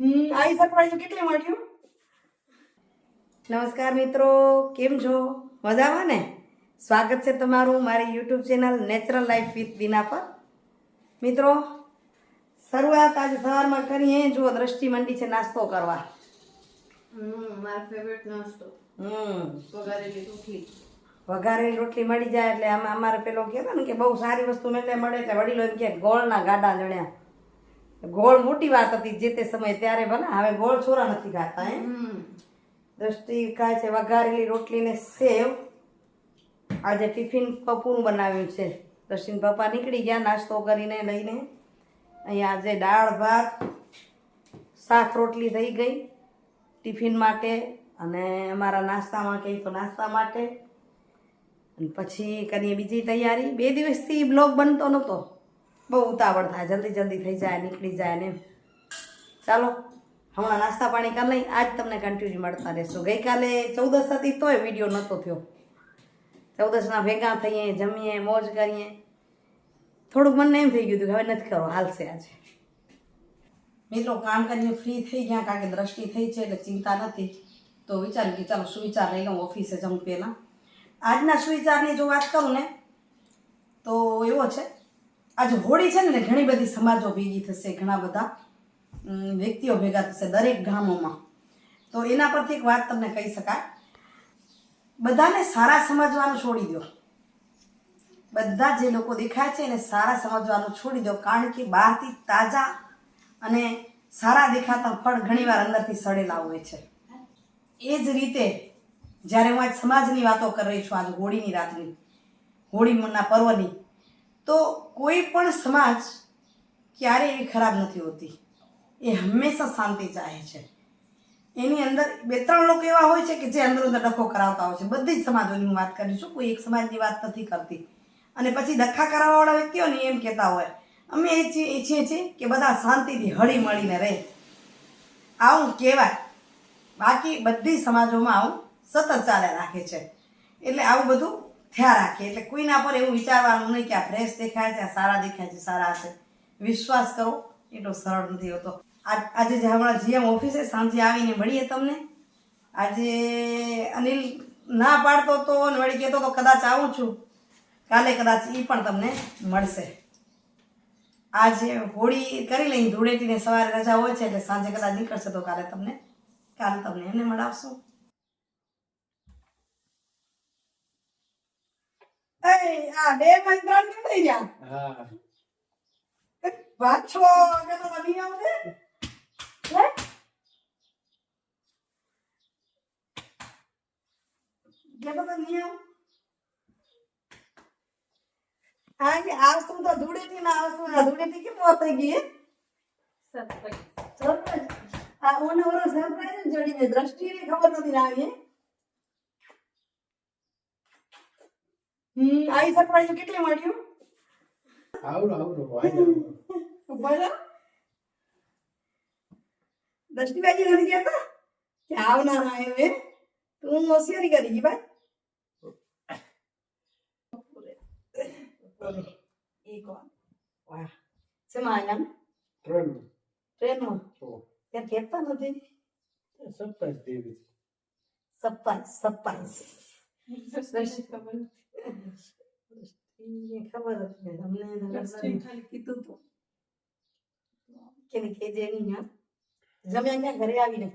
હમ. આવી સરપ્રાઈઝ કેટલી મળ્યું નમસ્કાર મિત્રો કેમ છો? મજામાં ને? સ્વાગત છે તમારું મારી YouTube channel natural life with Dina પર. મિત્રો શરૂઆત આજે સવારમાં કરીએ. જો દ્રષ્ટિ મંડી છે નાસ્તો કરવા. હમ મારો ફેવરેટ નાસ્તો. હમ. વઘારેલી રોટલી. મળી જાય એટલે આમાં અમારે પેલો કહેતો ને કે બહુ સારી વસ્તુ એટલે મળે એટલે વડીલો એમ કે ગોળના ગાડા જણ્યા. ગોળ મોટી વાત હતી જે તે સમયે ત્યારે ભલે હવે ગોળ છોરા નથી ખાતા એમ. દ્રષ્ટિ ખાય છે વઘારેલી રોટલી ને સેવ. આજે ટિફિન પપ્પુનું બનાવ્યું છે. દર્શિન પપ્પા નીકળી ગયા નાસ્તો કરીને લઈને. અહીંયા આજે દાળ ભાત શાક રોટલી થઈ ગઈ ટિફિન માટે અને અમારા નાસ્તામાં કંઈ તો નાસ્તા માટે. અને પછી કરીએ બીજી તૈયારી. બે દિવસથી બ્લોગ બનતો નહોતો. બહુ ઉતાવળ થાય. જલ્દી જલ્દી થઈ જાય, નીકળી જાય ને. ચાલો, હમણાં નાસ્તા પાણી કરી લઈ. આજ તમને કન્ટિન્યુ મળતા રહેશું. ગઈકાલે ચૌદસ હતી તોય વીડિયો નહોતો થયો. ચૌદસના ભેગા થઈએ, જમીએ, મોજ કરીએ. થોડુંક મને એમ થઈ ગયું હતું કે હવે નથી કરો હાલશે આજે. મિત્રો, કામ કરીને ફ્રી થઈ ગયા કારણ કે દ્રષ્ટિ થઈ છે એટલે ચિંતા નથી. તો વિચાર્યું કે ચાલો સુવિચાર લઈ લઉં ઓફિસે જમું પહેલાં. આજના સુવિચારની જો વાત કરું ને, તો એવો છે. આજે હોળી છે ને ઘણી બધી સમાજો ભેગી થશે, ઘણા બધા વ્યક્તિઓ ભેગા થશે દરેક ગામોમાં. તો એના પરથી એક વાત તમને કહી શકાય. બધાને સારા સમજવાનું છોડી દો. બધા જે લોકો દેખાય છે એને સારા સમજવાનું છોડી દો. કારણ કે બહારથી તાજા અને સારા દેખાતા ફળ ઘણીવાર અંદરથી સડેલા હોય છે. એ જ રીતે જ્યારે હું આજ સમાજની વાતો કરી રહી છું, આજ હોળીની રાતની, હોળીના પર્વની તો કોઈ પણ સમાજ ક્યારેય એવી ખરાબ નથી હોતી. એ હંમેશા શાંતિ ચાહે છે. એની અંદર બે ત્રણ લોકો એવા હોય છે કે જે અંદર અંદર ડખો કરાવતા હોય છે. બધી જ સમાજોની હું વાત કરી છું. કોઈ એક સમાજની વાત નથી કરતી. અને પછી ડખા કરાવવાવાળા વ્યક્તિઓને એમ કહેતા હોય, અમે એ છીએ- ઈચ્છીએ છીએ કે બધા શાંતિથી હળી મળીને રહે. આવું કહેવાય. બાકી બધી સમાજોમાં આવું સતત ચાલ્યા રાખે છે. એટલે આવું બધું થયા રાખે. એટલે કોઈના પર એવું વિચારવાનું નહીં કે આ ફ્રેશ દેખાય છે સારા દેખાય છે, સારા હશે. વિશ્વાસ કરો, એટલો સરળ નથી હોતો. આજ- જે હમણાં જીએમ ઓફિસે સાંજે આવીને મળીએ તમને. આજે અનિલ ના પાડતો તો અને વળી કહેતો તો કદાચ આવું છું. કાલે કદાચ એ પણ તમને મળશે. આજે હોળી કરી લઈને ધૂળેટીને સવારે રજા હોય છે એટલે સાંજે કદાચ નીકળશે તો કાલે તમને કાલે તમને એને મળાવશું. આ બે માં ત્રણ કેમ થઈ ગયા. હા. પાછો કે તો બની આવશે હે? કે તો નિયમ. હા કે આવશું તો ધૂળેટી ના આવશું ના ધૂળેટી કેમ મોત થઈ ગઈ? સરપ્રાઈઝ. આ ઓને ઓનો સરપ્રાઈઝ જોડીને દ્રષ્ટિને ખબર નથી આવી હે હમ આવી સરપ્રાઈઝ કેટલી મળ્યું આવડો આવડો બોલો. દ્રષ્ટિબાજી નથી કહેતા કે આવનારા એમ તું હોશિયારી કરી ગઈ ભાઈ. એ કોણ વાહ. શેમાં ટ્રેનમાં. ત્યાં કહેતા નથી? સરપ્રાઈઝ દેવી સપ્પાઈસ સપ્પાઈસ ખબર હતી ને તમને ખાલી કીધું તો કે હા જમ્યા ક્યાં ઘરે આવીને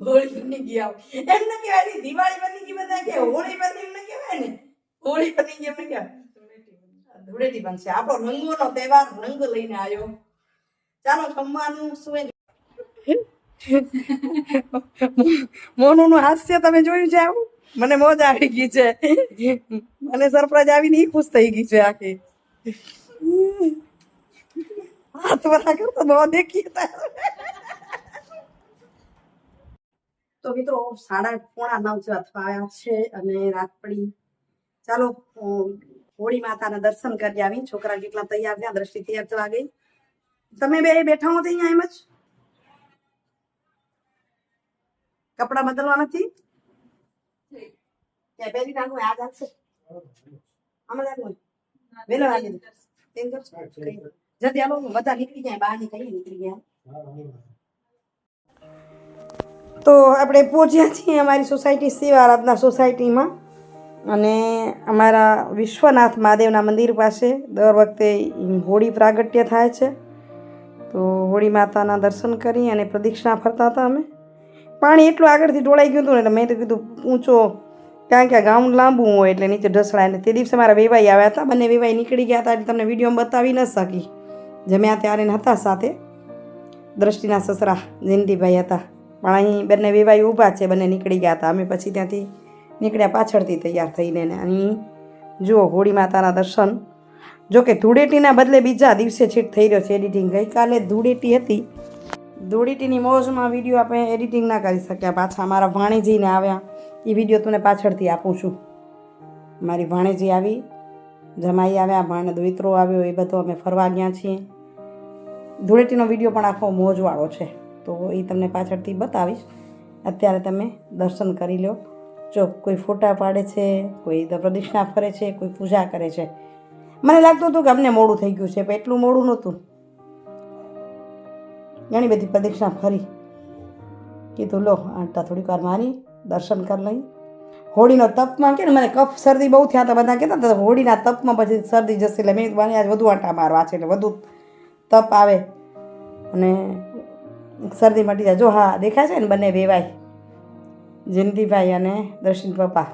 હોળી બની ગઈ એમ ન કહેવાય દિવાળી બની ગઈ બધા કે હોળી બની એમ ન કહેવાય ને હોળી બની ગઈ એમ ન કહેવાય ધૂળેટી બનશે આપણો રંગોનો તહેવાર રંગ લઈને આવ્યો ચાલો જમવાનું શું મોનુનું હાસ્ય તમે જોયું છે આવું? મને મોજ આવી ગઈ છે. મને સરપ્રાઈઝ આવીને ઈ ખુશ થઈ ગઈ છે આખી. હાથ વરા કરતો બહુ દેખીએ તો મિત્રો, સાડા પોણા નવ જેવા થયા છે અને રાત પડી. ચાલો હોળી માતાના દર્શન કરી આવી. છોકરા કેટલા તૈયાર થયા, દ્રષ્ટિ તૈયાર થવા ગઈ. તમે બે બેઠા હો અહીંયા એમ જ? કપડા બદલવા નથી વેલો. કરશો? જલ્દી હાલો બધા નીકળી બહાર નીકળી નીકળી ગયા તો આપણે પહોંચ્યા છીએ અમારી સોસાયટી શિવ આરાધના સોસાયટીમાં. અને અમારા વિશ્વનાથ મહાદેવના મંદિર પાસે દર વખતે હોળી પ્રાગટ્ય થાય છે. તો હોળી માતાના દર્શન કરી અને પ્રદક્ષિણા ફરતા હતા અમે. પાણી એટલું આગળથી ઢોળાઈ ગયું હતું ને મેં તો કીધું ઊંચો કારણ કે ગાઉન લાંબુ હોય એટલે નીચે ઢસડાય ને તે દિવસે મારા વેવાઈ આવ્યા હતા, બંને વેવાઈ નીકળી ગયા હતા એટલે તમને વિડીયોમાં બતાવી ન શકી. જમ્યા ત્યારે હતા સાથે, દ્રષ્ટિના સસરા જયંતિભાઈ હતા. પણ અહીં બંને વેવાઈ ઊભા છે, બંને નીકળી ગયા હતા. અમે પછી ત્યાંથી નીકળ્યા પાછળથી તૈયાર થઈને અહીં જુઓ, હોળી માતાના દર્શન. જો કે ધૂળેટીના બદલે બીજા દિવસે છીટ થઈ રહ્યો છે, એડિટિંગ. ગઈકાલે ધૂળેટી હતી. ધૂળેટીની મોજમાં વીડિયો આપણે એડિટિંગ ના કરી શક્યા. પાછા મારા ભાણેજીને આવ્યા. એ વીડિયો તને પાછળથી આપું છું. મારી ભાણેજી આવી, જમાઈ આવ્યા ભાણે દોઈત્રો આવ્યો, એ બધો અમે ફરવા ગયા છીએ. ધૂળેટીનો વીડિયો પણ આખો મોજવાળો છે. તો એ તમને પાછળથી બતાવીશ. અત્યારે તમે દર્શન કરી લો. જો કોઈ ફોટા પાડે છે, કોઈ પ્રદક્ષિણા ફરે છે, કોઈ પૂજા કરે છે. મને લાગતું હતું કે અમને મોડું થઈ ગયું છે, પણ એટલું મોડું નહોતું. ઘણી બધી પ્રદક્ષિણા ફરી કીધું લો, આટા થોડીક વાર મારી, દર્શન કરી લઈ. હોળીનો તપમાં કે ને, મને કફ, શરદી બહુ થયા હતા બધા કહેતા હતા, હોળીના તપમાં પછી શરદી જશે એટલે મેં મને આજ વધુ આંટા મારવા છે એટલે વધુ તપ આવે. અને શરદી મટી જાય. જો હા, દેખાય છે ને બંને વેવાય જિંદીભાઈ અને દર્શન પપ્પા.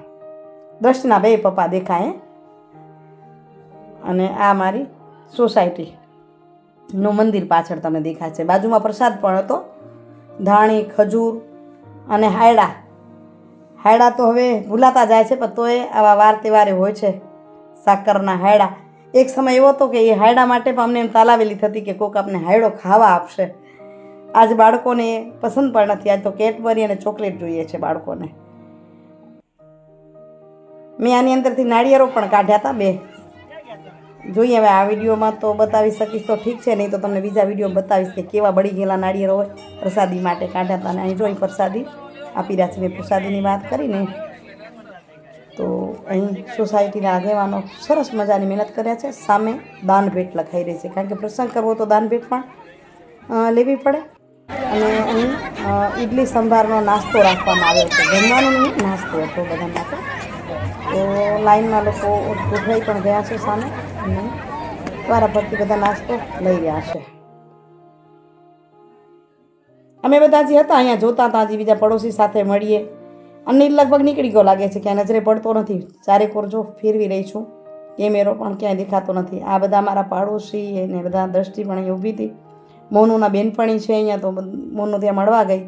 દર્શના બે પપ્પા દેખાય. અને આ મારી સોસાયટી. નું મંદિર પાછળ તમને દેખાય છે. બાજુમાં પ્રસાદ પણ હતો. ધાણી, ખજૂર અને હાયડા. હાયડા તો હવે ભૂલાતા જાય છે, પણ તોય આવા વાર તહેવારે હોય છે સાકરના હાયડા. એક સમય એવો હતો કે એ હાયડા માટે પણ અમને એમ તાલાવેલી થતી કે કોક આપણે હાયડો ખાવા આપશે. આજ બાળકોને પસંદ પણ નથી આજ તો કેટબરી અને ચોકલેટ જોઈએ છે બાળકોને. મેં આની અંદરથી નાળિયેરો પણ કાઢ્યા હતા બે. જોઈએ હવે આ વિડીયોમાં તો બતાવી શકીશ તો ઠીક છે, નહીં તો તમને બીજા વીડિયો બતાવીશ કે કેવા બળી ગયેલા નાળિયેરો હોય. પ્રસાદી માટે કાઢ્યા હતા અને અહીં જોઈ પ્રસાદી. આપી રહ્યા છે મેં પ્રસાદીની વાત કરીને તો અહીં સોસાયટીના આગેવાનો સરસ મજાની મહેનત કર્યા છે, સામે દાન ભેટ લખાઈ રહી છે. કારણ કે પ્રસંગ કરવો તો દાન ભેટ પણ લેવી પડે. અને અહીં ઇડલી સંભારનો નાસ્તો રાખવામાં આવ્યો છે. જમવાનો નાસ્તો હતો બધા માટે તો લાઈનમાં લોકો ગોઠવાઈ પણ ગયા છે સામે. અને દ્વારા પરથી બધા નાસ્તો લઈ રહ્યા છે. અમે બધા જે હતા અહીંયા જોતા હતા હજી બીજા પડોશી સાથે મળીએ. અનિલ લગભગ નીકળી ગયો લાગે છે ક્યાંય નજરે પડતો નથી. ચારે કોરજો જો ફેરવી રહી છું. કેમેરો પણ ક્યાંય દેખાતો નથી. આ બધા મારા પાડોશી એને બધા દ્રષ્ટિ પણ અહીં ઊભી હતી. મોનુના બેનપણી છે અહીંયા તો મોનુ ત્યાં મળવા ગઈ.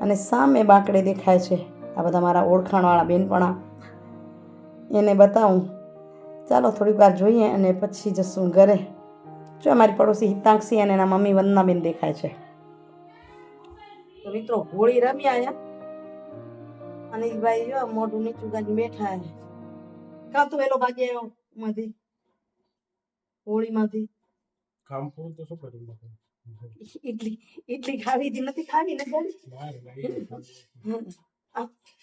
અને સામે બાંકડે દેખાય છે આ બધા મારા ઓળખાણવાળા બેનપણા. એને બતાવું. ચાલો થોડીક વાર જોઈએ અને પછી જશું ઘરે. જો અમારી પડોશી હિતાંક્ષી અને એના મમ્મી વંદનાબેન દેખાય છે. તો મિત્રો હોળી રમી આયા અનિલભાઈ જો મોઢું નીચું કરીને બેઠા છે. કાં તો વેલો ભાગી આવ્યો માંથી હોળીમાંથી? કામ પૂરું તો શું કર્યું ઇડલી ઇડલી ખાવી હતી નથી ખાવી ને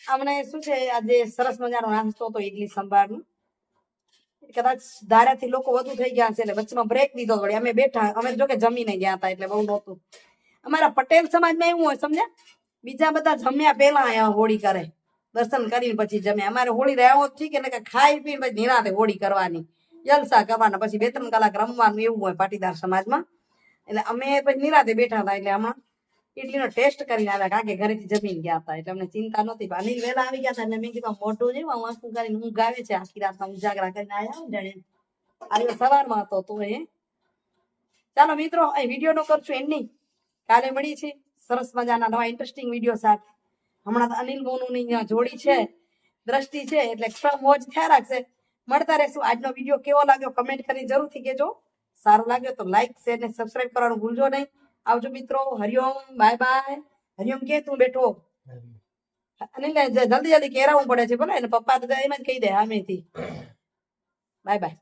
હમણાં શું છે આજે સરસ મજાનો નાસ્તો હતો ઇડલી સંભારનો કદાચ ધારાથી લોકો વધુ થઈ ગયા છે એટલે વચ્ચેમાં બ્રેક દીધો વળી. અમે બેઠા, અમે જો કે જમીને ગયા હતા એટલે બહુ નહોતું. અમારા પટેલ સમાજમાં એવું હોય સમજ્યા? બીજા બધા જમ્યા પહેલા અહીંયા હોળી કરે. દર્શન કરીને પછી જમ્યા અમારે હોળી રહ્યા ઠીક એટલે કે ખાઈ પીને પછી નિરાતે હોળી કરવાની. જલસા કરવાના. પછી બે ત્રણ કલાક રમવાનું એવું હોય પાટીદાર સમાજમાં. એટલે અમે પછી નિરાતે બેઠા હતા એટલે આમાં ઇડલીનો ટેસ્ટ કરીને આવ્યા કારણ કે ઘરેથી જમીન ગયા હતા. એટલે અમને ચિંતા નહોતી. અનિલ વહેલા આવી ગયા હતા એટલે મેં કીધું મોટું જેવું આંખું કરીને ઊંઘ આવે છે. આખી રાત ઉજાગરા કરીને આવ્યા જાણે. આજે સવારમાં હતો તો એ. ચાલો મિત્રો, એ વીડિયો નો કરશું એન્ડિંગ કાલે મળી છે સરસ મજાના નવા ઇન્ટરેસ્ટિંગ વીડિયો સાથે. હમણાં તો અનિલ ત્યાં જોડી છે. દ્રષ્ટિ છે એટલે ક્ષણ મોજ થયા રાખશે. મળતા રહેશું. આજનો વીડિયો કેવો લાગ્યો કમેન્ટ કરીને જરૂરથી કહેજો. સારો લાગ્યો તો લાઈક શેર ને સબસ્ક્રાઇબ કરવાનું ભૂલજો નહીં. આવજો મિત્રો. Hariom, bye bye. હરિઓમ કે તું બેઠો. અનિલ જલ્દી જલ્દી કેરાવું પડે છે. બોલો એને પપ્પા તો એમ કહી દે, આમેથી. Bye bye.